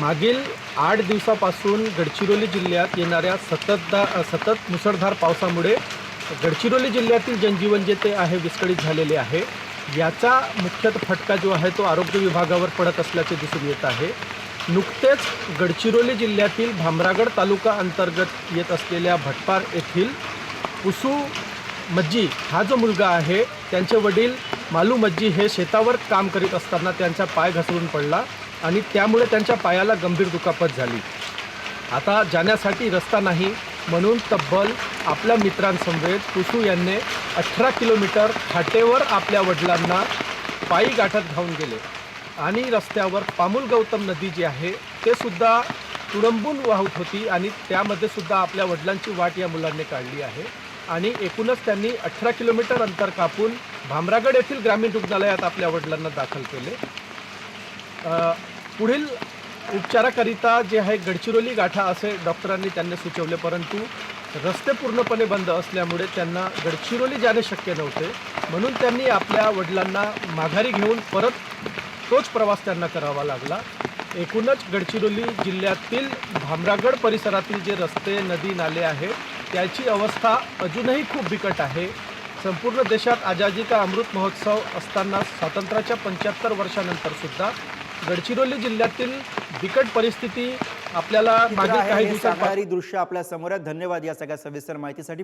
मागील आठ दिवसापासून गडचिरोली जिल्ह्यात येणाऱ्या सततदा सतत मुसळधार पावसामुळे गडचिरोली जिल्ह्यातील जनजीवन जे ते आहे विस्कळीत झालेले आहे. याचा मुख्यतः फटका जो आहे तो आरोग्य विभागावर पडत असल्याचे दिसून येत आहे. नुकतेच गडचिरोली जिल्ह्यातील भामरागड तालुका अंतर्गत येत असलेल्या भटपार येथील पुसू मज्जी हा जो मुलगा आहे त्यांचे वडील मालू मज्जी हे शेतावर काम करीत असताना त्यांचा पाय घसरून पडला. आणि त्यामुळे त्यांच्या पायाला गंभीर दुखापत झाली. आता जाण्यासाठी रस्ता नाही म्हणून तब्बल आपल्या मित्रांसमवेत कुसू यांनी अठरा किलोमीटर खाटेवर आपल्या वडिलांना पायी गाठत धावून गेले. आणि रस्त्यावर पामुल गौतम नदी जी आहे ते सुद्धा तुडंबून वाहत होती आणि त्यामध्ये सुद्धा आपल्या वडिलांची वाट या मुलांनी काढली आहे. आणि एकूणच त्यांनी अठरा किलोमीटर अंतर कापून भामरागड येथील ग्रामीण रुग्णालयात आपल्या वडिलांना दाखल केले. पुढील उपचाराकरिता जे आहे गडचिरोली गाठा असे डॉक्टरांनी त्यांना सुचवले परंतु रस्ते पूर्णपणे बंद असल्यामुळे त्यांना गडचिरोली जाणे शक्य नव्हते. म्हणून त्यांनी आपल्या वडिलांना माघारी घेऊन परत तोच प्रवास त्यांना करावा लागला. एकूणच गडचिरोली जिल्ह्यातील भामरागड परिसरातील जे रस्ते नदी नाले आहे त्याची अवस्था अजूनही खूप बिकट आहे. संपूर्ण देशात आजादी का अमृत महोत्सव असताना स्वातंत्र्याच्या पंच्याहत्तर वर्षानंतर सुद्धा गडचिरोली जिल्ह्यातील बिकट परिस्थिती आपल्याला काही साकारी दृश्य आपल्यासमोर आहे. धन्यवाद या सगळ्या सविस्तर माहितीसाठी.